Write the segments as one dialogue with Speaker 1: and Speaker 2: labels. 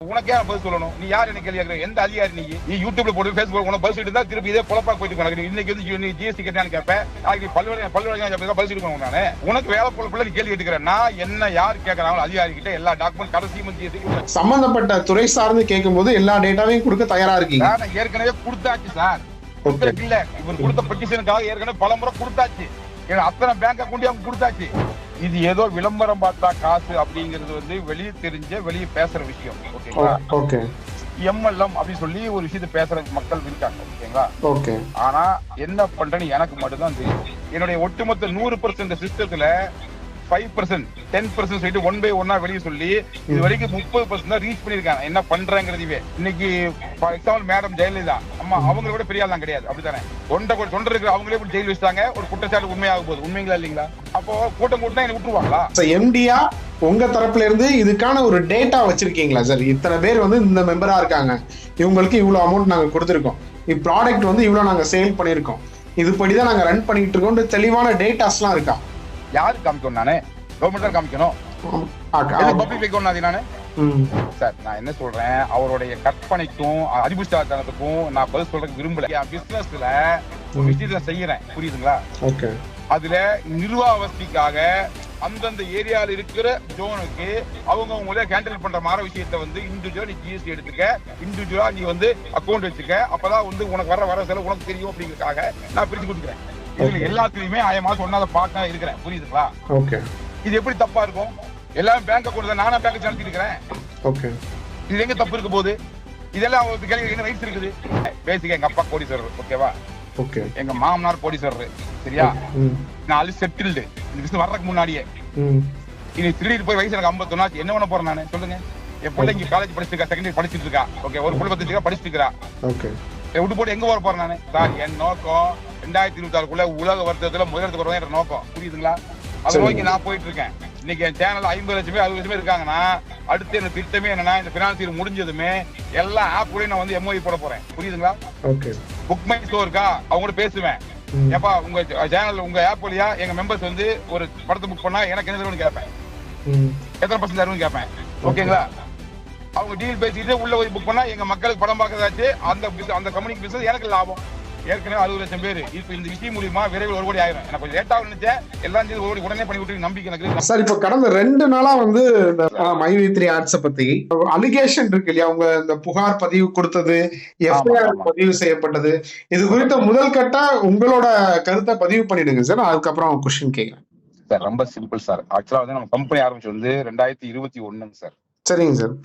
Speaker 1: உனக்கே நான் பதில் சொல்லணும்? நீ யார் என்ன கேள்வி கேட்கற? எந்த அதிகாரி நீ? நீ யூடியூப்ல போட்டு ஃபேஸ்புக் உனக்கு பதில் தான் திருப்பி இதே பொழப்பா போயிட்டு கிடக்கு. இன்னைக்கு வந்து நீ ஜிஎஸ்டி கேட்டான்னு கேட்பேன் நாளைக்கு பல்வேறு பல்வேறு பதில் சொல்லிட்டு நானு உனக்கு வேலை பொழப்புல நீ கேள்வி கேட்டுக்கிறேன் நான் என்ன யார் கேட்கறாங்களோ அதிகாரி கிட்ட எல்லா டாக்குமெண்ட் கடைசி வந்து ஜிஎஸ்டி
Speaker 2: சம்பந்தப்பட்ட துறை சார்ந்து கேட்கும்போது எல்லா டேட்டாவையும் கொடுக்க தயாரா இருக்கீங்க?
Speaker 1: நான் ஏற்கனவே கொடுத்தாச்சு சார். இல்ல. இவர் கொடுத்த பெட்டிஷனுக்காக ஏற்கனவே பல முறை கொடுத்தாச்சு அத்தனை பேங்க் அக்கௌண்ட் அவங்க கொடுத்தாச்சு. இது ஏதோ விளம்பரம் பார்த்தா காசு அப்படிங்கிறது வந்து வெளியே தெரிஞ்ச வெளியே பேசுற விஷயம். ஓகேங்களா
Speaker 2: ஓகே
Speaker 1: எம்எல்எம் அப்படின்னு சொல்லி ஒரு விஷயத்தை பேசுற மக்கள் இருக்காங்க. ஓகேங்களா
Speaker 2: ஓகே
Speaker 1: ஆனா என்ன பண்றேன்னு எனக்கு மட்டும்தான் தெரியும். என்னுடைய ஒட்டுமொத்த நூறு பர்சன்ட் சிஸ்டத்துல ஃபைவ் பர்சன்ட் டென் பர்சன்ட் சொல்லிட்டு ஒன் பை ஒன்னா வெளியே சொல்லி இது வரைக்கும் முப்பது பர்சன்ட் தான் ரீச் பண்ணிருக்காங்க என்ன பண்றேங்கிறதுவே இன்னைக்கு ஃபார் எக்ஸாம்பிள் மேடம் ஜெயலலிதா. அம்மா அவங்கள விட பெரிய ஆள் கிடையாது. அப்படித்தானே? தொண்டை தொண்டர் இருக்கிற அவங்களே இப்படி ஜெயில் வச்சிட்டாங்க. ஒரு குற்றச்சாட்டு உண்மையாக போகுது. உண்மைங்களா இல்லைங்களா? அப்போ கூட்டம் கூட்டம் என்ன விட்டுருவாங்களா?
Speaker 2: எம்டியா உங்க தரப்புல இருந்து இதுக்கான ஒரு டேட்டா வச்சிருக்கீங்களா சார் இத்தனை பேர் வந்து இந்த மெம்பரா இருக்காங்க. இவங்களுக்கு இவ்வளவு அமௌண்ட் நாங்க கொடுத்துருக்கோம். ப்ராடக்ட் வந்து இவ்வளவு நாங்க சேல் பண்ணிருக்கோம் இதுபடிதான் நாங்க ரன் பண்ணிட்டு இருக்கோம். தெளிவான டேட்டாஸ்லாம் இருக்கா?
Speaker 1: யாரு காமிக்கணும் நானு? கவர்மெண்ட் காமிக்கணும். பப்ளிக் வைக்கணும் அது நானு. சார் நான் என்ன சொல்றேன்? அவருடைய கற்பனைக்கும் அறிவுஷ்டாத்தனத்துக்கும் நான் பதில் சொல்றதுக்கு விரும்பல. என் பிசினஸ்ல ஒரு விஷயத்தை செய்யறேன். புரியுதுங்களா?
Speaker 2: ஓகே.
Speaker 1: அதுல நிர்வாகஸ்திக்காக அந்தந்த ஏரியால இருக்கிற ஜோனுக்கு அவங்க அவங்களே கேண்டல் பண்ற மாதிரி விஷயத்த வந்து இண்டிவிஜுவலா நீ ஜிஎஸ்டி எடுத்துக்க. இண்டிவிஜுவலா நீ வந்து அக்கௌண்ட் வச்சுக்க. அப்பதான் வந்து உனக்கு வர வர செலவு உனக்கு தெரியும் அப்படிங்கறதுக்காக நான் பிரிச்சு கொடுக்குறேன். இதுல எல்லாத்துலயுமே ஆயிரம் மாசம் ஒன்னாத பார்க்க இருக்கிறேன். புரியுதுங்களா?
Speaker 2: ஓகே
Speaker 1: இது எப்படி தப்பா இருக்கும்? எல்லாரும் பேங்க் அக்கௌண்ட் தான் நானா பேங்க் நடத்தி இருக்கிறேன்.
Speaker 2: ஓகே
Speaker 1: இது எங்க தப்பு இருக்க போகுது? இதெல்லாம் கேள்வி என்ன ரைட்ஸ் இருக்குது? பேசிக்க எங்க அப்பா கோடீஸ்வரர் ஓகேவா
Speaker 2: ஓகே
Speaker 1: எங்க மாமனார் கோடீஸ்வரர் சரியா?
Speaker 2: ம்.
Speaker 1: நாலு செட்டில்டு இந்த விஷயம் வர்றதுக்கு முன்னாடியே. இனி திடீர்னு போய் வயசு எனக்கு ஐம்பத்தொன்னாச்சு என்ன பண்ண போறேன் நானு? சொல்லுங்க. என் பிள்ளை இங்க காலேஜ் படிச்சிட்டு இருக்கா செகண்டரி படிச்சிட்டு இருக்கா ஓகே ஒரு குடும்பத்துக்கு இருக்கா படிச்சிட்டு இருக்கா?
Speaker 2: ஓகே
Speaker 1: விட்டு போட்டு எங்க போற போறேன் நானு? சார் என் நோக்கம் ரெண்டாயிரத்தி இருபத்தி ஆறுக்குள்ள உலக வர்த்தகத்துல முதலிடத்துக்கு வரதான் என் நோக்கம். புரியுதுங்களா? அதை. நோக்கி நான் போயிட்டு இருக்கேன் இன்னைக்கு என் சேனல் ஐம்பது லட்சம் அறுபது லட்சம் இருக்காங்கன்னா அடுத்து என்ன திட்டமே என்னன்னா இந்த பினான்ஸ் இயர் முடிஞ்சதுமே எல்லா ஆப் கூட நான் வந்து எம்ஓஇ போட போறேன். புரியுதுங்களா? புக் மை ஸ்டோர் இருக்கா? அவங்க கூட பேசுவேன். ஏப்பா உங்க சேனல் உங்க ஆப் வழியா எங்க மெம்பர்ஸ் வந்து ஒரு படத்தை புக் பண்ணா எனக்கு என்ன கேட்பேன். எத்தனை பர்சன்ட் தரும்னு கேட்பேன். ஓகேங்களா அவங்க டீல் பேசிட்டு உள்ள போய் புக் பண்ணா எங்க மக்களுக்கு படம் பார்க்கறதாச்சு. அந்த அந்த கம்பெனிக்கு பிசினஸ் எனக்கு லாபம். ஏற்கனவே அறுபது லட்சம் பேர். இப்ப இந்த விஷயம் மூலியமா விரைவில் ஒரு கோடி ஆயிரும். எனக்கு கொஞ்சம் லேட்டா நினைச்சேன். எல்லாம் ஒரு கோடி உடனே பண்ணி விட்டு நம்பிக்கை எனக்கு.
Speaker 2: சார் இப்ப கடந்த ரெண்டு நாளா வந்து இந்த மைவி த்ரீ ஆட்ஸ பத்தி அலிகேஷன் இருக்கு இல்லையா? அவங்க இந்த புகார் பதிவு கொடுத்தது எஃப்ஐஆர். பதிவு செய்யப்பட்டது. இது குறித்த முதல் கட்ட உங்களோட கருத்தை பதிவு பண்ணிடுங்க சார். அதுக்கப்புறம் கொஸ்டின் கேட்கிறேன்
Speaker 1: சார் ரொம்ப சிம்பிள் சார். ஆக்சுவலா வந்து நம்ம கம்பெனி ஆரம்பிச்சு வந்து ரெண்டாயிரத்தி இருபத்தி ஒண்ணுங்க சார்.
Speaker 2: சரிங்க சார்.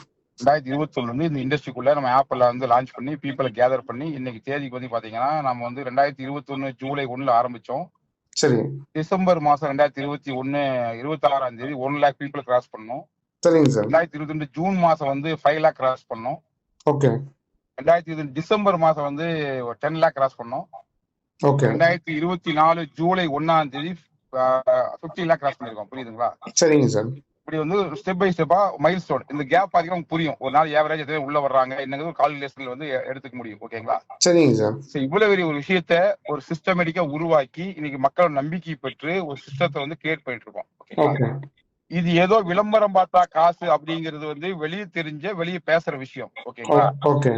Speaker 1: ரெண்டாயிரத்தி இருபத்தி வந்து இந்த இண்டஸ்ட்ரிக்குள்ள நம்ம ஆப்ல வந்து லான்ச் பண்ணி பீப்பிளை கேதர் பண்ணி இன்னைக்கு தேதிக்கு வந்து பாத்தீங்கன்னா நம்ம வந்து ரெண்டாயிரத்தி இருபத்தி ஒண்ணு ஜூலை ஒண்ணுல ஆரம்பிச்சோம்.
Speaker 2: சரி.
Speaker 1: டிசம்பர் மாசம் ரெண்டாயிரத்தி இருபத்தி ஒண்ணு இருபத்தி ஆறாம் தேதி ஒன் லேக் பீப்புள் கிராஸ் பண்ணோம்.
Speaker 2: சரிங்க சார்.
Speaker 1: ரெண்டாயிரத்தி இருபத்தி ரெண்டு ஜூன் மாசம் வந்து ஃபைவ் லேக் கிராஸ் பண்ணோம்.
Speaker 2: ஓகே.
Speaker 1: ரெண்டாயிரத்தி இருபது டிசம்பர் மாசம் வந்து டென் லேக் கிராஸ் பண்ணோம்.
Speaker 2: ஓகே.
Speaker 1: ரெண்டாயிரத்தி இருபத்தி நாலு ஜூலை ஒன்னாம் தேதி பிப்டீன் லேக் கிராஸ் பண்ணிருக்கோம். புரியுதுங்களா?
Speaker 2: சரிங்க சார்.
Speaker 1: இப்படி வந்து ஸ்டெப் பை ஸ்டெப்பா மைல் ஸ்டோன் இந்த கேப் பாத்தீங்கன்னா உங்களுக்கு புரியும். ஒரு நாள் ஏவரேஜ் எத்தனை உள்ள வர்றாங்க. என்னங்கிறது கால்குலேஷன்ல வந்து எடுத்துக்க முடியும். ஓகேங்களா
Speaker 2: சரிங்க சார்.
Speaker 1: இவ்வளவு பெரிய ஒரு விஷயத்த ஒரு சிஸ்டமேட்டிக்கா உருவாக்கி இன்னைக்கு மக்கள் நம்பிக்கை பெற்று ஒரு சிஸ்டத்தை வந்து கிரியேட் பண்ணிட்டு இருக்கோம். இது ஏதோ விளம்பரம் பார்த்தா காசு அப்படிங்கிறது வந்து வெளியே தெரிஞ்ச வெளியே பேசுற விஷயம். ஓகேங்களா?
Speaker 2: ஓகே.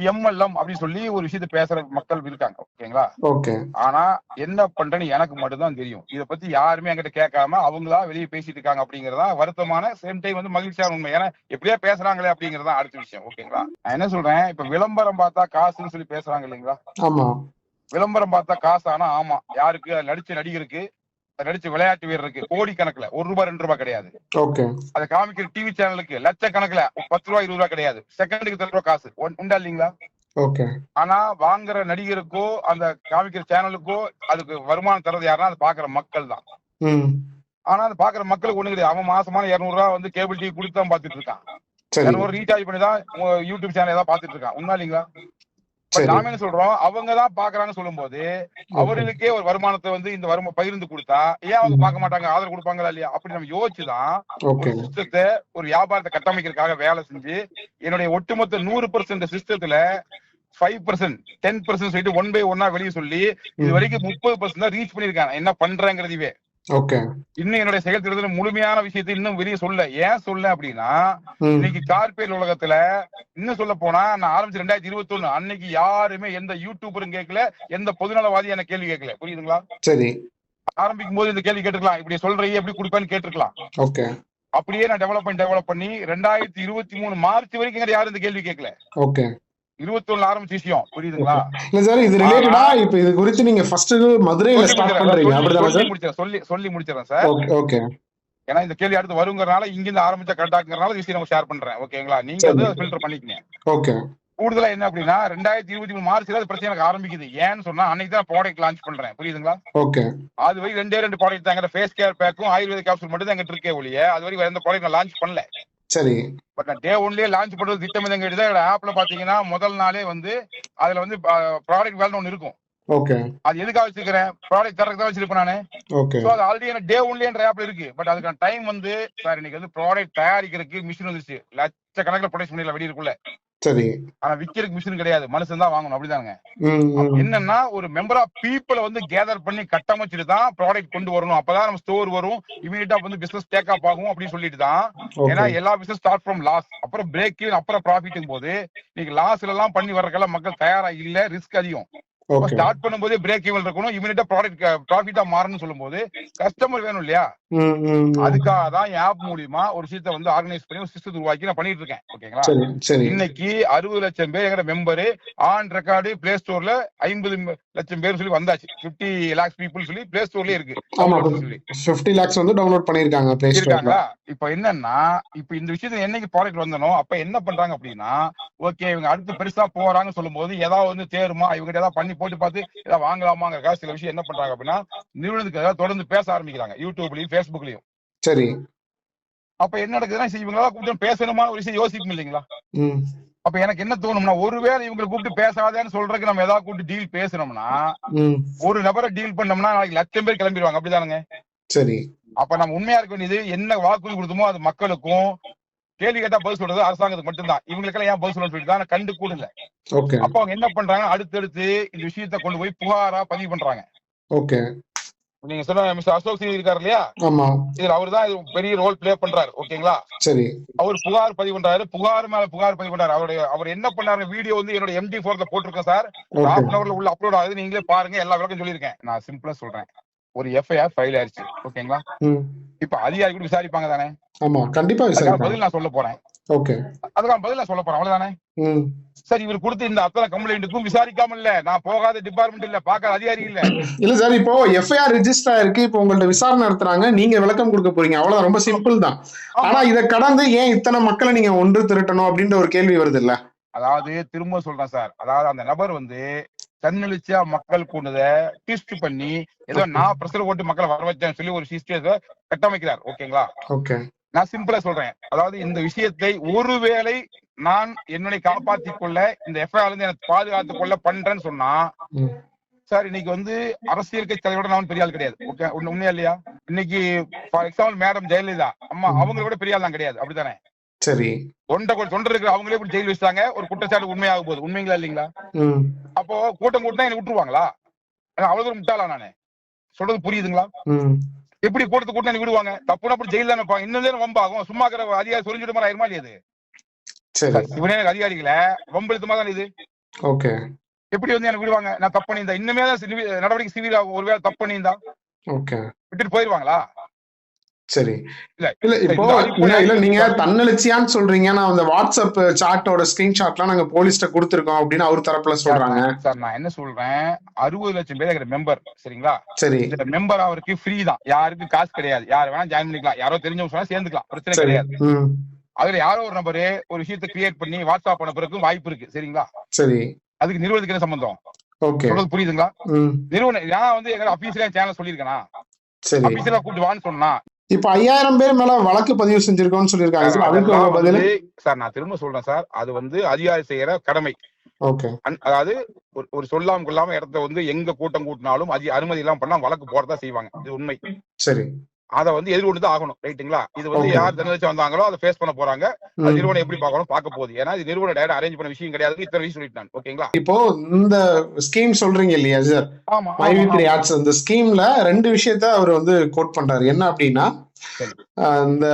Speaker 1: எம்எல்எம் அப்படின்னு சொல்லி ஒரு விஷயத்த பேசுற மக்கள் இருக்காங்க. ஓகேங்களா?
Speaker 2: ஓகே.
Speaker 1: ஆனா என்ன பண்றேன்னு எனக்கு மட்டும்தான் தெரியும். இத பத்தி யாருமே என்கிட்ட கேட்காம அவங்களா வெளியே பேசிட்டு இருக்காங்க அப்படிங்கறதா வருத்தமான சேம் டைம் வந்து மகிழ்ச்சியான உண்மை. ஏன்னா எப்படியா பேசுறாங்களே அப்படிங்கறதா அடுத்த விஷயம். ஓகேங்களா? நான் என்ன சொல்றேன்? இப்ப விளம்பரம் பார்த்தா காசுன்னு சொல்லி பேசுறாங்க இல்லைங்களா? விளம்பரம் பார்த்தா காசு ஆனா ஆமா. யாருக்கு? அது நடிச்ச நடிகருக்கு நடிச்ச விளையாட்டு வீரருக்கு கோடி கணக்குல ஒரு ரூபாய் ரெண்டு ரூபாய் கிடையாது. அதை காமிக்கிற டிவி சேனலுக்கு லட்சக்கணக்குல பத்து ரூபாய் இருபது ரூபாய் கிடையாது. செகண்டுக்கு தர ரூபாய் காசு. உண்- உண்டா இல்லைங்களா? ஆனா வாங்குற நடிகருக்கோ அந்த காமிக்கிற சேனலுக்கோ அதுக்கு வருமானம் தர்றது யாருன்னா அதை பாக்குற மக்கள் தான். ஆனா அதை பாக்குற மக்களுக்கு ஒண்ணு கிடையாது. அவன் மாசமான இருநூறு ரூபாய் வந்து கேபிள் டிவி கொடுத்து தான் பாத்துட்டு இருக்கான். ரீசார்ஜ் பண்ணி தான் யூடியூப் சேனல் ஏதாவது பாத்துட்டு இருக்கான். உண்மை இல்லைங்களா? நாம என்ன சொல்றோம்? அவங்க தான் பாக்குறாங்கன்னு சொல்லும்போது அவர்களுக்கே ஒரு வருமானத்தை வந்து இந்த வருமா பகிர்ந்து கொடுத்தா ஏன் அவங்க பார்க்க மாட்டாங்க? ஆதரவு கொடுப்பாங்களா இல்லையா? அப்படி நம்ம யோசிச்சுதான் ஒரு சிஸ்டத்தை ஒரு வியாபாரத்தை கட்டமைக்கிறதுக்காக வேலை செஞ்சு என்னுடைய ஒட்டுமொத்த நூறு பர்சன்ட் சிஸ்டத்துல ஃபைவ் பர்சன்ட் டென் பர்சன்ட் சொல்லிட்டு ஒன் பை ஒன்னா வெளியே சொல்லி இது வரைக்கும் முப்பது பர்சன்ட் தான் ரீச் பண்ணிருக்காங்க என்ன பண்றேங்கிறதுவே இன்னும் என்னுடைய செயல் திட்டத்துல முழுமையான விஷயத்தை இன்னும் வெளியே சொல்ல. ஏன் சொல்ல அப்படின்னா இன்னைக்கு கார்பரேட் உலகத்துல இன்னும் சொல்ல போனா நான் ஆரம்பிச்சு ரெண்டாயிரத்தி இருபத்தி ஒண்ணு அன்னைக்கு யாருமே எந்த யூடியூபரும் கேட்கல எந்த பொதுநலவாதி எனக்கு கேள்வி கேட்கல. புரியுதுங்களா?
Speaker 2: சரி.
Speaker 1: ஆரம்பிக்கும் போது இந்த கேள்வி கேட்டுக்கலாம் இப்படி சொல்றீங்க எப்படி கொடுப்பேன்னு கேட்டிருக்கலாம்.
Speaker 2: ஓகே.
Speaker 1: அப்படியே நான் டெவலப் பண்ணி டெவலப் பண்ணி ரெண்டாயிரத்தி இருபத்தி மூணு மார்ச் வரைக்கும் யாரும் இந்த கேள்வி கேட்கல.
Speaker 2: ஓகே.
Speaker 1: இருபத்தி ஆரம்பிச்ச விஷயம். புரியுதுங்களா?
Speaker 2: இல்ல சார் இது ரிலேட்டடா இப்ப இது குறித்து நீங்க ஃபர்ஸ்ட் மதுரையில ஸ்டார்ட்
Speaker 1: முடிச்சிடுறேன்.
Speaker 2: பண்றீங்க. அப்படிதானே
Speaker 1: சொல்லி
Speaker 2: சார்?
Speaker 1: முடிச்சிடுறேன். சொல்லி சொல்லி முடிச்சிடறேன் சார்.
Speaker 2: ஓகே
Speaker 1: ஏன்னா இந்த கேள்வி அடுத்து வருங்கிறனால இங்கிருந்து ஆரம்பிச்சா கரெக்டாங்கிறனால விஷயம் நம்ம ஷேர் பண்றேன். ஓகேங்களா? நீங்க. வந்து ஃபில்டர் பண்ணிக்கங்க.
Speaker 2: ஓகே.
Speaker 1: கூடுதலா என்ன அப்படின்னா ரெண்டாயிரத்தி இருபத்தி மூணு மார்ச்ல அது பிரச்சனை எனக்கு ஆரம்பிக்குது. ஏன்னு சொன்னா அன்னைக்கு தான் ப்ராடக்ட் லான்ச் பண்றேன். புரியுதுங்களா?
Speaker 2: ஓகே.
Speaker 1: அது வரை ரெண்டே ரெண்டு ப்ராடக்ட் தான். ஃபேஸ் கேர் பேக்கும் ஆயுர்வேத கேப்சூல் மட்டும் தான் எங்கிட்ட இருக்கே ஒழிய அது வரை வேற எந்த ப்ராடக்ட் நான் லான்ச் பண்ணல.
Speaker 2: சரி.
Speaker 1: பட் டே ஒன்லயே லான்ச் பண்றது திட்டம் ஆப்ல பாத்தீங்கன்னா முதல் நாளே வந்து அதுல வந்து ப்ராடக்ட் வேல்னு ஒன்னு இருக்கும்.
Speaker 2: ஓகே
Speaker 1: அது எதுக்காக வச்சிருக்கிறேன்? ப்ராடக்ட் தரக்கு தான் வச்சிருப்பேன் நானு.
Speaker 2: ஓகே
Speaker 1: சோ அது ஆல்ரெடி எனக்கு டே ஒன்லன்ற ஆப்ல இருக்கு. பட் அதுக்கான டைம் வந்து சார் இன்னைக்கு வந்து ப்ராடக்ட் தயாரிக்கிறதுக்கு மிஷின் வந்துச்சு லட்சக்கணக்கில் ப்ரொடக்ஷன் பண்ணிடலாம் வெளியிருக்குள்ள
Speaker 2: சரி.
Speaker 1: ஆனா விக்கிறதுக்கு மிஷின் கிடையாது. மனுஷன் தான் வாங்கணும்.
Speaker 2: ம்
Speaker 1: என்னன்னா ஒரு மெம்பர் ஆஃப் பீப்புளை வந்து கேதர் பண்ணி கட்டமைச்சிட்டு தான் ப்ராடக்ட் கொண்டு வரணும். அப்பதான் நம்ம ஸ்டோர் வரும். இமீடியட்டா வந்து பிசினஸ் டேக் ஆப் ஆகும் அப்படின்னு சொல்லிட்டு தான். ஏன்னா எல்லா பிசினஸ் ஸ்டார்ட் ஃப்ரம் லாஸ் அப்புறம் பிரேக் அப்புறம் ப்ராஃபிட்டும் போது நீங்க லாஸ்ல எல்லாம் பண்ணி வர்றதுக்கெல்லாம் மக்கள் தயாரா இல்ல ரிஸ்க் அதிகம். ஸ்டார்ட் பண்ணும்போதே பிரேக் ஈவன் இருக்கணும். இமீடியட்டா ப்ராடக்ட் ப்ராஃபிட்டா மாறணும்னு சொல்லும்போது கஸ்டமர் வேணும் இல்லையா. அதுக்காக தான் ஆப் மூலியமா ஒரு விஷயத்தை வந்து ஆர்கனைஸ் பண்ணி ஒரு சிஸ்டத்தை உருவாக்கி நான் பண்ணிட்டு இருக்கேன். ஓகேங்களா? இன்னைக்கு அறுபது லட்சம் பேர் எங்க மெம்பரு ஆன் ரெக்கார்டு பிளே ஸ்டோர்ல ஐம்பது லட்சம் பேர் சொல்லி வந்தாச்சு. 50 லேக்ஸ் பீப்புள் சொல்லி பிளே ஸ்டோர்லயே இருக்கு.
Speaker 2: லேக்ஸ் வந்து டவுன்லோட் பண்ணிருக்காங்க
Speaker 1: இருக்காங்களா? இப்ப என்னன்னா இப்ப இந்த விஷயத்துல என்னைக்கு ப்ராடக்ட் வந்தனோ அப்ப என்ன பண்றாங்க அப்படின்னா ஓகே இவங்க அடுத்து பெருசா போறாங்கன்னு சொல்லும்போது ஏதாவது வந்து தேருமா? இவங்க ஏதாவது பண்ணி போட்டு பார்த்து ஏதாவது வாங்கலாமாங்கிற சில விஷயம் என்ன பண்றாங்க அப்படின்னா நிறுவனத்துக்கு ஏதாவது தொடர்ந்து பேச ஆரம்பிக்கிறாங்க. யூடியூப்லயும் ஃபேஸ்புக்லயும்
Speaker 2: சரி.
Speaker 1: அப்ப என்ன நடக்குதுன்னா சரி, இவங்களா கூப்பிட்டு பேசணுமா ஒரு விஷயம் யோசிக்கும் இல்லைங்களா? அப்ப எனக்கு என்ன தோணும்னா ஒருவேளை இவங்களை கூப்பிட்டு பேசாதேன்னு சொல்றதுக்கு நம்ம ஏதாவது கூப்பிட்டு டீல் பேசணும்னா ஒரு நபரை டீல் பண்ணோம்னா நாளைக்கு லட்சம் பேர் கிளம்பிடுவாங்க. அப்படிதானுங்க.
Speaker 2: சரி.
Speaker 1: அப்ப நம்ம உண்மையா இருக்க வேண்டியது என்ன வாக்குறுதி கொடுத்தோமோ அது மக்களுக்கும் கேள்வி கேட்டா பதில் சொல்றது அரசாங்கத்துக்கு மட்டும்தான். இவங்களுக்கெல்லாம் ஏன் பதில் சொல்லணும்னு சொல்லிட்டு தான் கண்டு கூட இல்ல
Speaker 2: ஓகே.
Speaker 1: அப்ப அவங்க என்ன பண்றாங்க? அடுத்தடுத்து இந்த விஷயத்த கொண்டு போய் புகாரா பதிவு பண்றாங்க.
Speaker 2: ஓகே.
Speaker 1: நீங்க சொன்ன மிஸ்டர் அசோக் சிங் இருக்காரு இல்லையா?
Speaker 2: ஆமா.
Speaker 1: இதுல அவர் தான் பெரிய ரோல் ப்ளே பண்றாரு. ஓகேங்களா?
Speaker 2: சரி.
Speaker 1: அவர் புகார் பதிவு பண்றாரு. புகார் மேல புகார் பதிவு பண்றாரு. அவருடைய அவர் என்ன பண்ணாரு வீடியோ வந்து என்னோட எம்டி போர்ல போட்டிருக்கேன் சார். ஹாஃப் அன் அவர்ல உள்ள அப்லோட் ஆகுது. நீங்களே பாருங்க. எல்லா விளக்கம் சொல்லியிருக்கேன். நான் சிம்பிளா சொல்றேன். ஒரு எஃப்ஐஆர் ஃபைல் ஆயிருச்சு. ஓகேங்களா இப்ப அதிகாரி கூட விசாரிப்பாங்க தானே?
Speaker 2: ஆமா கண்டிப்பா
Speaker 1: பதில் நான் சொல்ல போறேன்.
Speaker 2: ஓகே.
Speaker 1: அதுக்கான பதில் நான் சொல்ல போறேன். அவ்வளவுதானே? சார் இவர் கொடுத்த இந்த அத்தனை கம்ப்ளைண்ட்டுக்கும் விசாரிக்காம இல்ல. நான் போகாத டிபார்ட்மெண்ட் இல்ல. பார்க்காத அதிகாரி இல்ல.
Speaker 2: இல்ல சார் இப்போ எஃப்ஐஆர் ரெஜிஸ்டர் ஆயிருக்கு. இப்போ உங்கள்ட்ட விசாரணை நடத்துறாங்க. நீங்க விளக்கம் கொடுக்க போறீங்க. அவ்வளவுதான். ரொம்ப சிம்பிள் தான். ஆனா இதை கடந்து ஏன் இத்தனை மக்களை நீங்க ஒன்று திரட்டணும் அப்படின்ற ஒரு கேள்வி வருது இல்ல?
Speaker 1: அதாவது திரும்ப சொல்றேன் சார். அதாவது அந்த நபர் வந்து தன்னெழுச்சியா மக்கள் கூண்டத ட்விஸ்ட் பண்ணி ஏதோ நான் பிரஷர் ஓட்டு மக்களை வர வச்சேன்னு சொல்லி ஒரு சிஸ்டத்தை கட்டமைக்கிறார். ஓகேங்களா
Speaker 2: ஓகே
Speaker 1: நான் சிம்பிளா சொல்றேன். அதாவது இந்த விஷயத்தை ஒருவேளை நான் என்னுடைய காப்பாற்றிக் கொள்ள இந்த எஃப்ஐஆர் இருந்து எனக்கு பாதுகாத்துக் கொள்ள பண்றேன்னு சொன்னா சார் இன்னைக்கு வந்து அரசியல் கட்சி தலைவரோட நான் பெரிய ஆள் கிடையாது. ஓகே உண்மை- உண்மையா இல்லையா? இன்னைக்கு ஃபார் எக்ஸாம்பிள் மேடம் ஜெயலலிதா. அம்மா அவங்கள விட பெரிய ஆள் தான் கிடையாது. அப்படித்தானே?
Speaker 2: சரி.
Speaker 1: தொண்டை தொண்டர் இருக்கிற அவங்களே இப்படி ஜெயில் வச்சிட்டாங்க. ஒரு குற்றச்சாட்டு உண்மையாக போகுது. உண்மைங்களா இல்லைங்களா? அப்போ கூட்டம் கூட்டம் எனக்கு விட்டுருவாங்களா? அவ்வளவு தூரம் முட்டாளா நானு. சொல்றது புரியுதுங்களா? எப்படி கூட்டத்து கூட்டம் எனக்கு விடுவாங்க? தப்புனா அப்படி ஜெயில் தானே. இன்னும் வம்பாகும் சும்மா இருக்கிற அதிகாரி சொல்லிட்டு மாதிரி ஆயிருமா இல்லையா இவனே அதிகாரிகளை. வம்பெழுத்துமா தான் இது?
Speaker 2: ஓகே.
Speaker 1: எப்படி வந்து எனக்கு விடுவாங்க? நான் தப்பு பண்ணியிருந்தா. இன்னுமே தான் நடவடிக்கை சிவில் ஒருவேளை தப்பு பண்ணியிருந்தா?
Speaker 2: ஓகே.
Speaker 1: விட்டுட்டு போயிருவாங்களா?
Speaker 2: சரி.
Speaker 1: இல்ல
Speaker 2: இல்ல இப்போ இல்ல இல்ல நீங்க தன்னெழுச்சியான்னு சொல்றீங்க. நான் அந்த வாட்ஸ்அப் சாட்டோட ஸ்கிரீன்ஷாட்லாம் நாங்க போலீஸ்ட கொடுத்துருக்கோம் அப்படின்னு அவர் தரப்புல சொல்றாங்க.
Speaker 1: சார் நான் என்ன சொல்றேன்? அறுபது லட்சம் பேர் இருக்கிற மெம்பர் சரிங்களா?
Speaker 2: சரி.
Speaker 1: இந்த மெம்பர் அவருக்கு ஃப்ரீ தான். யாருக்கும் காசு கிடையாது. யார் வேணா ஜாயின் பண்ணிக்கலாம். யாரோ தெரிஞ்சவங்க சொன்னா சேர்ந்துக்கலாம். பிரச்சனை கிடையாது. அதுல யாரோ ஒரு நபரு ஒரு விஷயத்தை கிரியேட் பண்ணி வாட்ஸ்அப் அனுப்புறதுக்கு வாய்ப்பு இருக்கு சரிங்களா?
Speaker 2: சரி.
Speaker 1: அதுக்கு நிறுவனத்துக்கு என்ன சம்பந்தம்?
Speaker 2: ஓகே.
Speaker 1: சொல்றது புரியுதுங்களா? நிறுவனம் நான் வந்து எங்க அபிஷியலா சேனல் சொல்லியிருக்கேனா?
Speaker 2: சரி.
Speaker 1: அபிஷியலா கூப்பிட்டு வான்னு சொன்னா
Speaker 2: இப்ப ஐயாயிரம் பேர் மேல வழக்கு பதிவு செஞ்சிருக்கோம்னு சொல்லியிருக்காங்க. அதுக்கு பதில்?
Speaker 1: சார் நான் திரும்ப சொல்றேன் சார். அது வந்து அதிகாரி செய்யற கடமை. அதாவது ஒரு ஒரு சொல்லாம கொள்ளாம இடத்த வந்து எங்க கூட்டம் கூட்டினாலும் அதி அனுமதி எல்லாம் பண்ணா வழக்கு போறதா செய்வாங்க. இது உண்மை.
Speaker 2: சரி.
Speaker 1: அதை வந்து எதிர்கொண்டு தான் ஆகணும் ரைட்டுங்களா? இது வந்து. யார் தனிச்சு வந்தாங்களோ அதை ஃபேஸ் பண்ண போறாங்க. அது. நிறுவனம் எப்படி பார்க்கணும் பார்க்க போகுது. ஏன்னா இது நிறுவனம் டேரக்ட் அரேஞ்ச் பண்ண விஷயம் கிடையாது இத்தனை விஷயம் சொல்லிட்டு நான் ஓகேங்களா?
Speaker 2: இப்போ இந்த ஸ்கீம் சொல்றீங்க இல்லையா சார்
Speaker 1: ஆமா
Speaker 2: மை
Speaker 1: ஆமா,
Speaker 2: வீக்லி
Speaker 1: ஆமா.
Speaker 2: ஆட்ஸ் இந்த ஸ்கீம்ல ரெண்டு விஷயத்த அவர் வந்து கோட் பண்றாரு. என்ன அப்படின்னா இந்த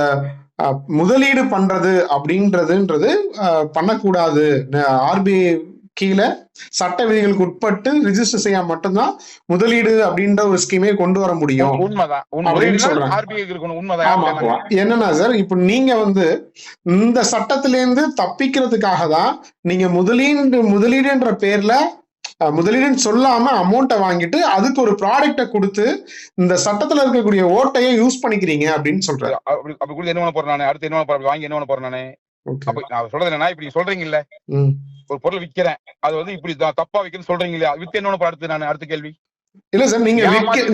Speaker 2: முதலீடு பண்றது அப்படின்றதுன்றது பண்ணக்கூடாது. ஆர்பிஐ கீழே சட்ட விதிகளுக்கு உட்பட்டு ரிஜிஸ்டர் செய்ய மட்டும்தான் முதலீடு அப்படின்ற ஒரு ஸ்கீமே கொண்டு வர முடியும். என்னன்னா சார் இப்ப நீங்க வந்து இந்த சட்டத்திலேருந்து தப்பிக்கிறதுக்காக தான் நீங்க முதலீடு முதலீடுன்ற பேர்ல முதலீடுன்னு சொல்லாம அமௌண்ட்டை வாங்கிட்டு அதுக்கு ஒரு ப்ராடக்ட்டை கொடுத்து இந்த சட்டத்துல இருக்கக்கூடிய ஓட்டையை யூஸ் பண்ணிக்கிறீங்க அப்படின்னு சொல்றாரு.
Speaker 1: அப்படி என்ன பண்ண போறேன் நானு? அடுத்து என்ன வாங்கி என்ன பண்ண போறேன் அப்ப நான் சொல்றது என்னன்னா இப்படி சொல்றீங்க இல்ல ஒரு பொருள் விக்கிறேன். அது வந்து இப்படி தப்பா விக்கிறேன்னு சொல்றீங்க இல்லையா வித்து என்ன பண்ண போறேன் அடுத்து நான் அடுத்த கேள்வி?
Speaker 2: இல்ல சார் நீங்க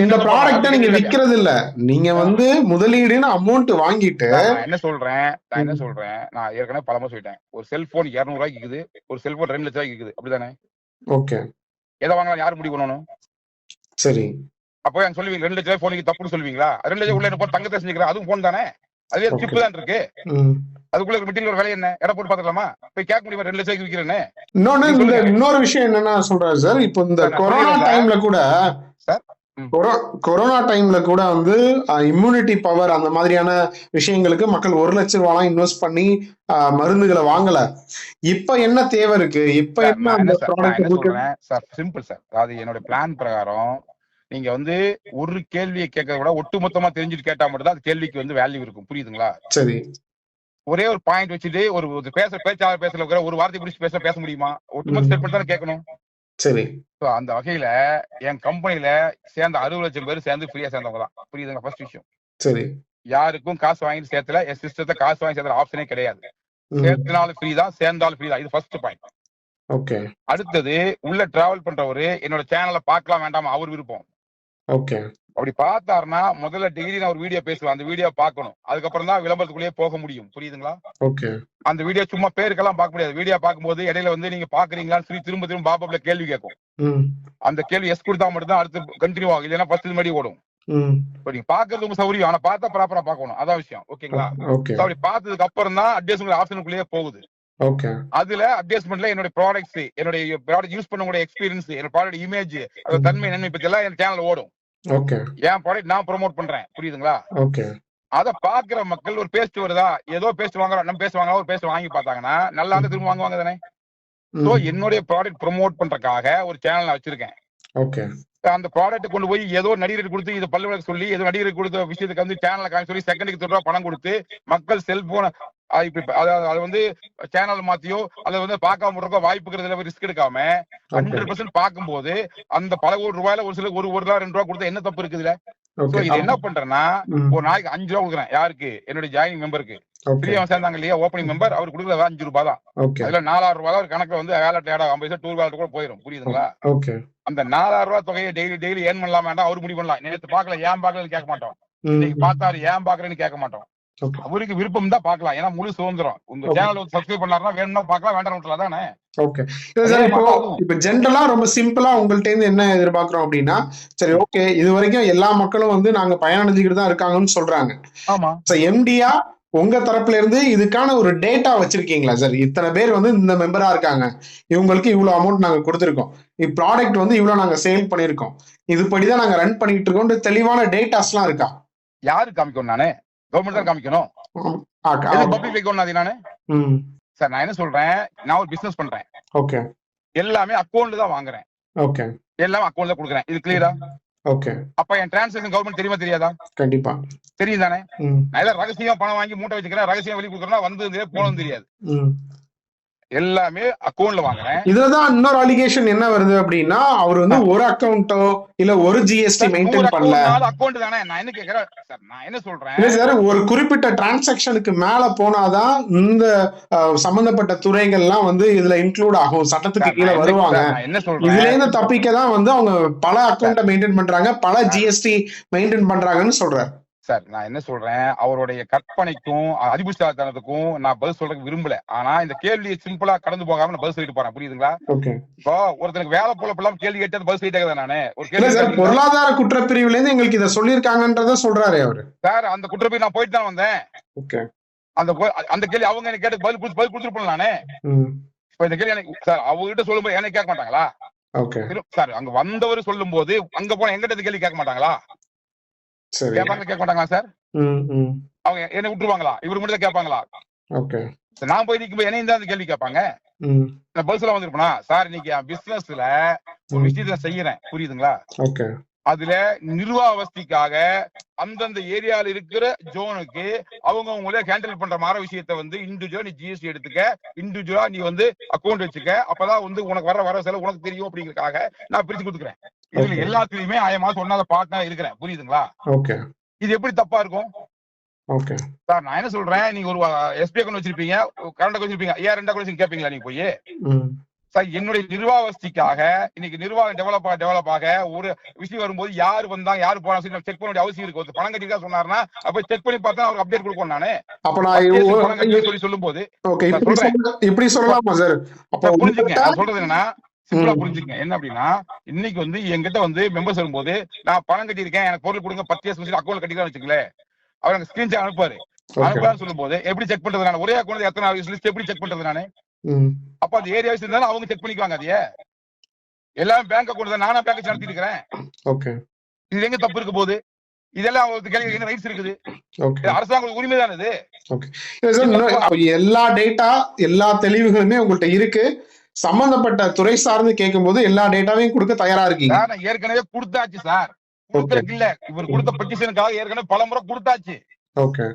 Speaker 2: இந்த
Speaker 1: பண்றாங்க?
Speaker 2: நீங்க விக்கிறது இல்ல. நீங்க வந்து முதலீடுன்னு அமௌண்ட் வாங்கிட்டு
Speaker 1: என்ன சொல்றேன் நான் என்ன சொல்றேன் நான் ஏற்கனவே பலமா சொல்லிட்டேன். ஒரு செல்போன் இருநூறு ரூபாய்க்கு இருக்குது ஒரு செல்போன் ரெண்டு லட்சம் ரூபாய்க்கு இருக்குது அப்படிதானே
Speaker 2: ஓகே.
Speaker 1: எதை வாங்கலாம் யார் முடிவு பண்ணணும்?
Speaker 2: சரி.
Speaker 1: அப்போ சொல்லுவீங்க ரெண்டு லட்சம் ரூபாய் போனுக்கு தப்புன்னு சொல்லுவீங்களா? ரெண்டு லட்சம் உள்ள என்ன போட்டு தங்கத்தை செஞ்சுக்கிறேன் அதுவும் போன் தானே?
Speaker 2: Okay.
Speaker 1: சிப்பு தான் இருக்கு. அதுக்குள்ள மெட்டீரியல் விலை என்ன? எடை போட்டு பாத்துக்கலாமா போய் கேட்க முடியுமா? ரெண்டு லட்சம் விற்கிறேன்னு
Speaker 2: இன்னொன்னு. இன்னொரு விஷயம் என்னன்னா சொல்றாரு சார் இப்போ இந்த கொரோனா. டைம்ல கூட
Speaker 1: சார்,
Speaker 2: கொரோனா டைம்ல கூட வந்து இம்யூனிட்டி பவர் அந்த மாதிரியான விஷயங்களுக்கு மக்கள் ஒரு லட்சம் ரூபாய் இன்வெஸ்ட் பண்ணி மருந்துகளை வாங்கல. இப்ப என்ன தேவை இருக்கு? இப்ப என்ன
Speaker 1: சார் சிம்பிள் சார் அதாவது என்னோட பிளான் பிரகாரம் நீங்க வந்து ஒரு கேள்வியை கேட்கறத விட ஒட்டுமொத்தமா தெரிஞ்சுட்டு கேட்டா மட்டும் தான் அது கேள்விக்கு வந்து வேல்யூ இருக்கும். புரியுதுங்களா?
Speaker 2: சரி.
Speaker 1: ஒரே ஒரு பாயிண்ட் வச்சுட்டு ஒரு பேச பேச்சாளர் பேசல இருக்கிற ஒரு வார்த்தை பிடிச்சி பேச பேச முடியுமா? ஒட்டுமொத்த. ஸ்டேட்மெண்ட் தானே கேட்கணும்.
Speaker 2: சரி.
Speaker 1: அந்த வகையில என் கம்பெனில சேர்ந்த அறுபது லட்சம் பேர் சேர்ந்து ஃப்ரீயா சேர்ந்தவங்க தான். புரியுதுங்க ஃபர்ஸ்ட் விஷயம்.
Speaker 2: சரி.
Speaker 1: யாருக்கும் காசு வாங்கிட்டு சேர்த்துல. என் சிஸ்டத்தை காசு வாங்கி சேர்ந்த ஆப்ஷனே கிடையாது. சேர்த்தினாலும் ஃப்ரீ தான் சேர்ந்தாலும் ஃப்ரீ தான். இது ஃபர்ஸ்ட் பாயிண்ட்
Speaker 2: ஓகே
Speaker 1: அடுத்தது உள்ள டிராவல் பண்றவரு என்னோட சேனலை பார்க்கலாம் வேண்டாமா? அவர் விருப்பம்.
Speaker 2: ஓகே.
Speaker 1: அப்படி பார்த்தாருன்னா முதல்ல டிகிரி நான் ஒரு வீடியோ பேசுவேன் அந்த வீடியோ பார்க்கணும். அதுக்கப்புறம் தான் விளம்பரத்துக்குள்ளேயே போக முடியும். புரியுதுங்களா?
Speaker 2: ஓகே.
Speaker 1: அந்த வீடியோ சும்மா பேருக்கெல்லாம் பார்க்க முடியாது. வீடியோ பார்க்கும்போது இடையில வந்து நீங்க பாக்குறீங்களான்னு சொல்லி திரும்ப திரும்ப பாப்பப்ல கேள்வி கேட்கும். அந்த கேள்வி எஸ் கொடுத்தா மட்டும் தான் அடுத்து கண்டினியூ ஆகும். இல்லைன்னா ஃபர்ஸ்ட் மாதிரி ஓடும். இப்போ நீங்க பாக்குறது உங்க சௌரியம் ஆனா பார்த்தா ப்ராப்பரா பார்க்கணும். அதான் விஷயம். ஓகேங்களா? அப்படி பார்த்ததுக்கு அப்புறம் தான் அட்ஜஸ்ட்மெண்ட் ஆப்ஷனுக்குள்ளேயே போகுது.
Speaker 2: ஓகே.
Speaker 1: அதுல அட்ஜஸ்ட்மெண்ட்ல என்னோட ப்ராடக்ட்ஸ் என்னுடைய ப்ராடக்ட் யூஸ் பண்ணக்கூடிய எக்ஸ்பீரியன்ஸ் என்னோட ப்ராடக்ட் இமேஜ் தன்மை நன்மை பத்தி எல்லாம் என் சேனல் ஓடும். என் ப்ராடக்ட் நான் ப்ரோமோட் பண்றேன். புரியுதுங்களா?
Speaker 2: ஓகே.
Speaker 1: அத பாக்குற மக்கள் ஒரு பேஸ்ட் வருதா? ஏதோ பேஸ்ட் வாங்குறோம். நம்ம பேஸ்ட் வாங்க ஒரு பேஸ்ட் வாங்கி பார்த்தாங்கன்னா நல்லா இருந்தா திரும்ப வாங்குவாங்க தானே? சோ என்னுடைய ப்ராடக்ட் ப்ரோமோட் பண்றதுக்காக ஒரு சேனல் நான் வச்சிருக்கேன்.
Speaker 2: ஓகே.
Speaker 1: அந்த ப்ராடக்ட் கொண்டு போய் ஏதோ நடிகருக்கு கொடுத்து இது பல்லு விளக்கு சொல்லி ஏதோ நடிகருக்கு கொடுத்த விஷயத்துக்கு வந்து சேனலை காமி சொல்லி செகண்டுக்கு ரூபா பணம் கொடுத்து மக்கள் செல்போன் அது வந்து சேனல் மாத்தியோ அதை வந்து பார்க்காம இருக்க வாய்ப்புங்கிறதுல ரிஸ்க் எடுக்காம ஹண்ட்ரட் பர்சன்ட் பார்க்கும்போது அந்த பல கோடி ரூபாயில ஒரு சில ஒரு ஒரு ரூபா ரெண்டு ரூபா கொடுத்தா என்ன தப்பு இருக்குதுல சோ
Speaker 2: ஓகே
Speaker 1: இது என்ன பண்றேன்னா ஒரு நாளைக்கு அஞ்சு ரூபா கொடுக்குறேன். யாருக்கு? என்னுடைய ஜாயினிங் மெம்பருக்கு
Speaker 2: ஓகே
Speaker 1: ஃப்ரீயா சேர்ந்தாங்க இல்லையா? ஓப்பனிங் மெம்பர் அவர் கொடுக்குறது அஞ்சு ரூபாய் தான். அதுல நாலாயிரம் ரூபாய் ஒரு கணக்குல வந்து வேலட் ஏடா ஐம்பது டூர் வேலட் கூட போயிடும் புரியுதுங்களா? அந்த நாலாயிரம் ரூபாய் தொகையை டெய்லி டெய்லி ஏன் பண்ணலாம் வேண்டாம் அவர் முடிவு பண்ணலாம். நேத்து பாக்கல ஏன் பாக்கலன்னு கேட்க மாட்டோம். இன்னைக்கு பார்த்தாரு ஏன் பாக்குறேன்னு கேட்க மாட்டோம். அவருக்கு விருப்பம் தான் பார்க்கலாம். ஏன்னா முழு சுதந்திரம். உங்க. சேனல் சப்ஸ்கிரைப் பண்ணாருன்னா வேணும்னா பார்க்கலாம் வேண்டாம் தானே?
Speaker 2: ஓகே சார் இப்போ இப்போ ஜென்ரலா ரொம்ப சிம்பிளா உங்கள்ட்ட இருந்து என்ன எதிர்பார்க்கிறோம் அப்படின்னா சரி ஓகே இது வரைக்கும் எல்லா மக்களும் வந்து நாங்க பயனடைஞ்சுக்கிட்டு தான் இருக்காங்கன்னு சொல்றாங்க.
Speaker 1: ஆமா.
Speaker 2: எம்டியா உங்க தரப்புல இருந்து இதுக்கான ஒரு டேட்டா வச்சிருக்கீங்களா சார் இத்தனை பேர் வந்து இந்த மெம்பரா இருக்காங்க. இவங்களுக்கு இவ்வளவு அமௌண்ட் நாங்க கொடுத்துருக்கோம். ப்ராடக்ட் வந்து இவ்வளவு நாங்க சேல் பண்ணிருக்கோம் இதுபடிதான் நாங்க ரன் பண்ணிட்டு இருக்கோம் தெளிவான டேட்டாஸ்லாம் இருக்கா?
Speaker 1: யாரு காமிக்கணும் நானு? கவர்மெண்ட் தான் காமிக்கணும். பப்ளிக் வைக்கணும் அது நானு சார் நான் என்ன சொல்றேன்? நான் ஒரு பிசினஸ் பண்றேன்.
Speaker 2: ஓகே.
Speaker 1: எல்லாமே அக்கௌண்ட்ல தான் வாங்குறேன்.
Speaker 2: ஓகே.
Speaker 1: எல்லாமே அக்கௌண்ட்ல கொடுக்குறேன். இது கிளியரா
Speaker 2: ஓகே.
Speaker 1: அப்ப என் டிரான்சாக்ஷன் கவர்மெண்ட் தெரியுமா தெரியாதா?
Speaker 2: கண்டிப்பா.
Speaker 1: தெரியும் தானே நான் ரகசியமா பணம் வாங்கி மூட்டை வச்சுக்கிறேன். ரகசியம் வெளியே கொடுக்குறேன்னா வந்து போனதும் தெரியாது. எல்லாமே அக்கௌண்ட்ல வாங்குறேன்.
Speaker 2: இதுலதான் இன்னொரு அலிகேஷன் என்ன வருது அப்படின்னா அவர் வந்து ஒரு அக்கௌண்ட்டோ இல்ல ஒரு ஜிஎஸ்டி மெயின்டைன் பண்ணல.
Speaker 1: அக்கௌண்ட் தானே? நான் என்ன கேக்குறேன்? சார் நான் என்ன சொல்றேன்?
Speaker 2: இல்ல சார் ஒரு குறிப்பிட்ட டிரான்சாக்ஷனுக்கு மேல போனாதான் இந்த சம்பந்தப்பட்ட துறைகள்லாம் வந்து இதுல இன்க்ளூட் ஆகும். சட்டத்துக்கு கீழே
Speaker 1: என்ன-
Speaker 2: வருவாங்க.
Speaker 1: என்ன
Speaker 2: இதுல
Speaker 1: சொல்றேன்?
Speaker 2: இருந்து தப்பிக்க தான் வந்து அவங்க பல அக்கௌண்ட்டை மெயின்டைன் பண்றாங்க பல ஜிஎஸ்டி மெயின்டைன் பண்றாங்கன்னு சொல்றாரு.
Speaker 1: சார் நான் என்ன சொல்றேன்? அவருடைய கற்பனைக்கும் அதிபுஷ்டாத்தனத்துக்கும் நான் பதில் சொல்றதுக்கு விரும்பல. ஆனா இந்த கேள்வியை சிம்பிளா கடந்து போகாம நான் பதில் சொல்லிட்டு போறேன். புரியுதுங்களா? இப்போ ஒருத்தனுக்கு வேலை போல இல்லாம கேள்வி கேட்டு பதில் சொல்லிட்டே நானு. ஒரு கேள்வி
Speaker 2: பொருளாதார குற்றப்பிரிவுல இருந்து எங்களுக்கு இதை சொல்லியிருக்காங்கன்றத சொல்றாரு அவரு.
Speaker 1: சார் அந்த குற்றப்பை நான் போயிட்டு தான் வந்தேன். அந்த அந்த கேள்வி அவங்க எனக்கு கேட்டு பதில் கொடுத்து- பதில் கொடுத்துருப்பேன் நானு. இப்ப இந்த கேள்வி எனக்கு சார் அவங்ககிட்ட சொல்லும்போது எனக்கு கேட்க மாட்டாங்களா? சார் அங்க வந்தவர் சொல்லும் போது அங்க போன எங்கிட்ட கேள்வி கேட்க மாட்டாங்களா?
Speaker 2: சரி.
Speaker 1: கேட்பாங்க கேட்க மாட்டாங்களா சார் அவங்க என்ன விட்டுருவாங்களா? இவரு மட்டும் தான் கேட்பாங்களா?
Speaker 2: ஓகே.
Speaker 1: நான் போய் நிக்கும்போது என்னையும் தான் அந்த கேள்வி கேட்பாங்க. நான் சொல்ல வந்திருப்பேனா? சார் இன்னைக்கு பிசினஸ்ல ஒரு. விஷயத்த செய்யறேன். புரியுதுங்களா?
Speaker 2: ஓகே.
Speaker 1: அதுல நிர்வாகவஸ்திக்காக அந்தந்த ஏரியால இருக்கிற ஜோனுக்கு அவங்க அவங்களே ஹேண்டில் பண்ற மாதிரி விஷயத்த வந்து இண்டிவிஜுவலா நீ ஜிஎஸ்டி எடுத்துக்க. இண்டிவிஜுவலா நீ வந்து அக்கௌண்ட் வச்சுக்க. அப்பதான் வந்து உனக்கு வர வர செலவு உனக்கு தெரியும் அப்படிங்கறதுக்காக நான் பிரிச்சு கொடுத்துக்கிறேன். இதுல. எல்லாத்துலயுமே மாசம் ஒன்னாத பார்ட்னர் இருக்கிறேன். புரியுதுங்களா?
Speaker 2: ஓகே
Speaker 1: இது எப்படி தப்பா இருக்கும்?
Speaker 2: ஓகே
Speaker 1: சார் நான் என்ன சொல்றேன்? நீங்க ஒரு எஸ்பி அக்கௌண்ட் வச்சிருப்பீங்க கரண்ட் வச்சிருப்பீங்க. ஏன் ரெண்டு அக்கௌண்ட் கேட்பீங்களா நீங்க போய்? சார் என்னுடைய நிர்வாகஸ்திக்காக இன்னைக்கு நிர்வாகம் டெவலப் ஆக டெவலப் ஆக ஒரு விஷயம் வரும்போது யார் வந்தாங்க யார் போனா சொல்லி செக் பண்ண வேண்டிய அவசியம் இருக்கு. ஒருத்தர் பணம் கட்டிக்கா சொன்னாருன்னா அப்ப செக் பண்ணி பார்த்தா அவருக்கு அப்டேட் கொடுப்போம் நானு.
Speaker 2: அப்ப நான்
Speaker 1: சொல்லி சொல்லும் போது
Speaker 2: இப்படி சொல்லலாமா சார்
Speaker 1: நான் சொல்றது என்னன்னா சிம்பிளா. புரிஞ்சுக்கங்க. என்ன அப்படின்னா இன்னைக்கு வந்து என்கிட்ட வந்து மெம்பர்ஸ் வரும்போது நான் பணம் கட்டியிருக்கேன். எனக்கு பொருள் கொடுங்க. பத்து சொல்லி அக்கௌண்ட் கட்டிக்கலாம் வச்சுக்கல அவர் எனக்கு ஸ்கிரீன்ஷாட் அனுப்பாரு
Speaker 2: ஓகே
Speaker 1: அனுப்பலாம்னு சொல்லும் போது எப்படி செக் பண்றது நான்? ஒரே அக்கௌண்ட் எத்தனை லிஸ்ட் எப்படி செக் பண்றது நானு? அப்ப அந்த ஏரியா இருந்தாலும் அவங்க செக் பண்ணிக்குவாங்க அதையே. எல்லாம் பேங்க் அக்கௌண்ட் தான். நானா பேங்க் நடத்திட்டு இருக்கிறேன்
Speaker 2: ஓகே
Speaker 1: இது எங்க தப்பு இருக்க போகுது? இதெல்லாம் அவங்களுக்கு கேள்வி என்ன ரைட்ஸ் இருக்குது. அரசாங்க உரிமை தானே இது?
Speaker 2: எல்லா டேட்டா எல்லா தெளிவுகளுமே உங்கள்ட்ட இருக்கு. சம்பந்தப்பட்ட துறை சார்ந்து கேட்கும்போது எல்லா டேட்டாவையும் கொடுக்க தயாரா இருக்கீங்க?
Speaker 1: ஏற்கனவே கொடுத்தாச்சு சார். கொடுக்கறதுக்கு இல்ல. இவர் கொடுத்த பெட்டிஷனுக்காக ஏற்கனவே பல முறை கொடுத்தாச்சு.
Speaker 2: ஓகே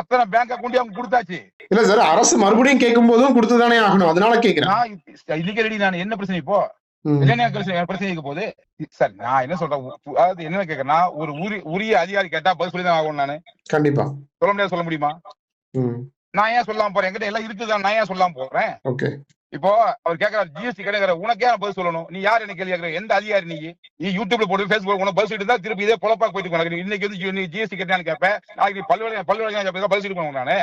Speaker 1: அத்தனை பேங்க் அக்கௌண்ட் அவங்க கொடுத்தாச்சு.
Speaker 2: இல்ல சார் அரசு மறுபடியும் கேட்கும் போதும் கொடுத்துதானே ஆகணும். அதனால கேக்குறேன்
Speaker 1: இன்னைக்கு ரெடி நான் என்ன பிரச்சனை இப்போ?
Speaker 2: ம்,
Speaker 1: இல்லைன்னா பிரச்சனை பிரச்சனை இருக்க போகுது? சார் நான் என்ன சொல்றேன்? அதாவது என்ன கேக்குறேன்னா ஒரு உரி உரிய அதிகாரி கேட்டா பதில் சொல்லி தான் ஆகணும் நானு.
Speaker 2: கண்டிப்பா.
Speaker 1: சொல்ல முடியாது சொல்ல முடியுமா? நான் ஏன் சொல்லாம போறேன்? என்கிட்ட எல்லாம் இருக்குதான் நான் ஏன் சொல்லாம போறேன்?
Speaker 2: ஓகே
Speaker 1: இப்போ அவர் கேக்குறாரு ஜிஎஸ்டி கிடைக்கிற உனக்கே நான் பதில் சொல்லணும்? நீ யார் எனக்கு கேள்வி கேட்கற எந்த அதிகாரி நீ? நீ யூடியூப்ல போட்டு ஃபேஸ்புக் உனக்கு பதில் சொல்லிட்டு தான் திருப்பி இதே பொழப்பா போயிட்டு உனக்கு. இன்னைக்கு வந்து நீ ஜிஎஸ்டி கேட்டான்னு கேட்பேன். நாளைக்கு நீ பல்வேறு பல்வேறு பதில் சொல்லிட்டு நானு.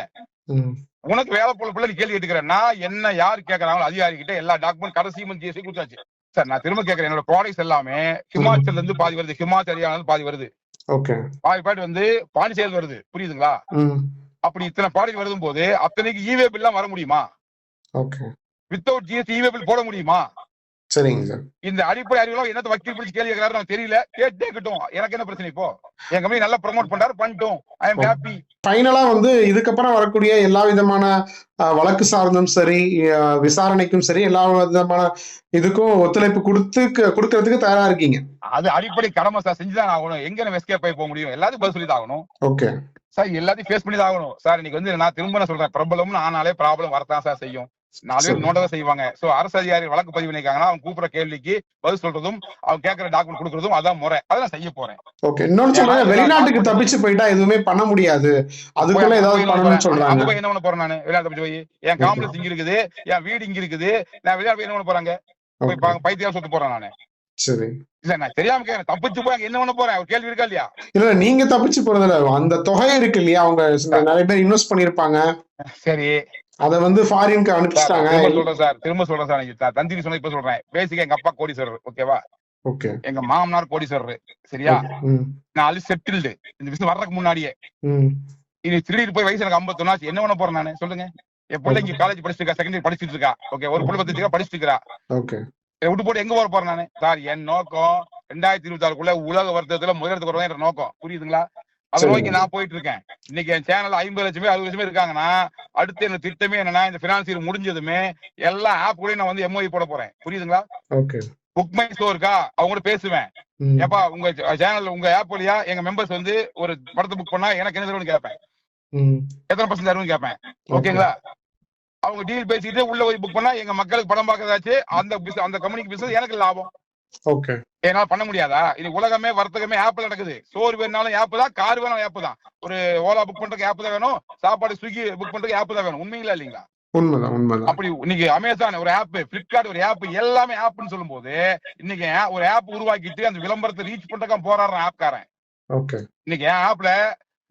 Speaker 1: உனக்கு வேலை போல பிள்ளை நீ கேள்வி கேட்டுக்கிறேன் நான் என்ன யார் கேட்கறாங்களோ அதிகாரி கிட்ட எல்லா டாக்குமெண்ட் கடைசி மந்த் ஜிஎஸ்டி கொடுத்தாச்சு. சார் நான் திரும்ப கேட்கறேன் என்னோட ப்ராடக்ட்ஸ் எல்லாமே ஹிமாச்சல்ல இருந்து பாதி வருது. ஹிமாச்சல் இருந்து பாதி வருது.
Speaker 2: ஓகே.
Speaker 1: பாதி பாடி வந்து பாண்டிச்சேரி வருது. புரியுதுங்களா? அப்படி இத்தனை ப்ராடக்ட் வருதும் போது அத்தனைக்கு இவே பில்லாம் வர முடியுமா?
Speaker 2: ஓகே.
Speaker 1: வித்தவுட் ஜிஎஸ்டி பில் போட முடியுமா?
Speaker 2: சரிங்க சார்.
Speaker 1: இந்த அடிப்படை அறிவுலாம் என்னத்த வக்கீல் பிடிச்சு கேள்வி கேட்கறாரு எனக்கு தெரியல. கேட்டே கிட்டும் எனக்கு என்ன பிரச்சனை இப்போ? என் கம்பெனி நல்லா ப்ரோமோட் பண்றாரு பண்ணிட்டோம். ஐ எம் ஹாப்பி
Speaker 2: ஃபைனலா வந்து இதுக்கப்புறம் வரக்கூடிய எல்லா விதமான வழக்கு சார்ந்தும் சரி விசாரணைக்கும் சரி எல்லா விதமான இதுக்கும் ஒத்துழைப்பு கொடுத்து கொடுக்கறதுக்கு தயாரா இருக்கீங்க.
Speaker 1: அது அடிப்படை கடமை சார். செஞ்சுதான் ஆகணும். எங்க நம்ம எஸ்கேப் ஆகி போக முடியும்? எல்லாத்தையும் பதில் சொல்லி தான் ஆகணும்
Speaker 2: ஓகே.
Speaker 1: சார் எல்லாத்தையும் ஃபேஸ் பண்ணி தான் ஆகணும். சார் இன்னைக்கு வந்து நான் திரும்ப நான் சொல்றேன். பிரபலம்னு ஆனாலே ப்ராப்ளம் வரத்தான் சார் செய்யும். நாலு பேர்
Speaker 2: சரி.
Speaker 1: நோட்டதான் செய்வாங்க. சோ அரசு அதிகாரி வழக்கு பதிவு பண்ணிருக்காங்கன்னா அவங்க கூப்பிடுற கேள்விக்கு பதில் சொல்றதும் அவங்க கேட்கற டாக்குமெண்ட் கொடுக்கறதும் அதான் முறை. அதை நான் செய்ய போறேன்.
Speaker 2: ஓகே இன்னொன்னு சொல்றாங்க வெளிநாட்டுக்கு தப்பிச்சு போயிட்டா எதுவுமே பண்ண முடியாது. அதுக்குள்ள ஏதாவது பண்ணணும்னு சொல்றாங்க.
Speaker 1: அங்க போய் என்ன பண்ண போறேன் நானு? வெளிநாட்டு தப்பிச்சு போய். என் காம்ப்ளெக்ஸ் இங்க இருக்குது. என் வீடு இங்க இருக்குது. நான் வெளிநாட்டு போய் என்ன பண்ண போறாங்க? போய். பைத்தியம் சொத்து போறேன் நானு.
Speaker 2: சரி.
Speaker 1: இல்ல நான் தெரியாம கேட்கறேன் தப்பிச்சு போய் என்ன பண்ண போறேன்? ஒரு கேள்வி இருக்கா இல்லையா?
Speaker 2: இல்ல நீங்க தப்பிச்சு போறதுல அந்த தொகை இருக்கு இல்லையா? அவங்க நிறைய பேர் இன்வெஸ்ட் பண்ணிருப்பாங்க
Speaker 1: சரி.
Speaker 2: அத வந்து ஃபாரினுக்கு அனுப்பிச்சிட்டாங்க.
Speaker 1: சொல்றேன் சார். திரும்ப சொல்றேன் சார் தந்திரி சொன்ன இப்ப சொல்றேன். பேசிக்கா எங்க அப்பா கோடீஸ்வரர் ஓகேவா?
Speaker 2: ஓகே.
Speaker 1: எங்க மாமனார் கோடீஸ்வரர் சரியா? நான் ஆல்ரெடி செட்டில்டு இந்த விஷயம் வர்றதுக்கு முன்னாடியே. இனி திருடிட்டு போய் வயசு எனக்கு ஐம்பத்தொன்னாச்சு என்ன பண்ண போறேன் நானு? சொல்லுங்க. என் பிள்ளை இங்க காலேஜ் படிச்சுட்டு இருக்கா செகண்டரி படிச்சுட்டு இருக்கா? ஓகே ஒரு பிள்ளை பத்து இருக்கா? படிச்சுட்டு இருக்கா விட்டு போட்டு எங்க போற போறேன் நானு? சார் என் நோக்கம் ரெண்டாயிரத்தி இருபத்தி ஆறுக்குள்ள உலக வர்த்தகத்துல முதலிடத்துக்கு வரதான் என்ற நோக்கம். புரியுதுங்களா? அது. நோக்கி நான் போயிட்டு இருக்கேன் இன்னைக்கு என் சேனல்ல ஐம்பது லட்சமே அறுபது லட்சமே இருக்காங்கன்னா அடுத்து என்ன திட்டமே என்னன்னா இந்த பினான்ஸ் இயர் முடிஞ்சதுமே எல்லா ஆப் கூட நான் வந்து எம்ஓஇ போட போறேன். புரியுதுங்களா? புக் மை ஸ்டோர் இருக்கா? அவங்க கூட பேசுவேன் ஏப்பா உங்க சேனல் உங்க ஆப் வழியா எங்க மெம்பர்ஸ் வந்து ஒரு படத்தை புக் பண்ணா எனக்கு என்ன தருவன்னு கேட்பேன் எத்தனை பர்சன்ட் தருவன்னு கேட்பேன் ஓகேங்களா? அவங்க டீல் பேசிட்டு உள்ள போய் புக் பண்ணா எங்க மக்களுக்கு படம் பார்க்கறதாச்சு அந்த அந்த கம்பெனிக்கு பிசினஸ் எனக்கு லாபம்.
Speaker 2: ஓகே
Speaker 1: என்னால பண்ண முடியாதா? இது உலகமே வர்த்தகமே ஆப்ல நடக்குது. சோறு வேணாலும் ஆப் தான் கார் வேணாலும் ஆப் தான். ஒரு ஓலா புக் பண்றதுக்கு ஆப் தான் வேணும். சாப்பாடு ஸ்விக்கி புக் பண்றதுக்கு ஆப் தான் வேணும். உண்மைங்களா இல்லைங்களா?
Speaker 2: உண்மைதான் உண்மைதான்.
Speaker 1: அப்படி இன்னைக்கு அமேசான் ஒரு ஆப் பிளிப்கார்ட் ஒரு ஆப் எல்லாமே ஆப்னு சொல்லும்போது இன்னைக்கு ஒரு ஆப் உருவாக்கிட்டு அந்த விளம்பரத்தை ரீச் பண்றதுக்கு போராடுறான் ஆப்காரன்
Speaker 2: ஓகே
Speaker 1: இன்னைக்கு ஆப்ல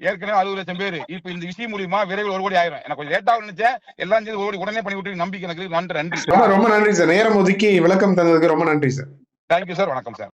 Speaker 1: ஏற்கனவே அறுபது லட்சம் பேர். இப்ப இந்த விஷயம் மூலியமா விரைவில் ஒரு கோடி ஆயிரும். எனக்கு கொஞ்சம் லேட்டா நினைச்சேன். எல்லாம் ஒரு கோடி உடனே பண்ணி விட்டு நம்பிக்கை எனக்கு. நன்றி நன்றி.
Speaker 2: ரொம்ப ரொம்ப நன்றி சார். நேரம் ஒதுக்கி விளக்கம் தந்ததுக்கு ரொம்ப நன்றி சார்.
Speaker 1: தேங்க்யூ சார் வணக்கம் சார்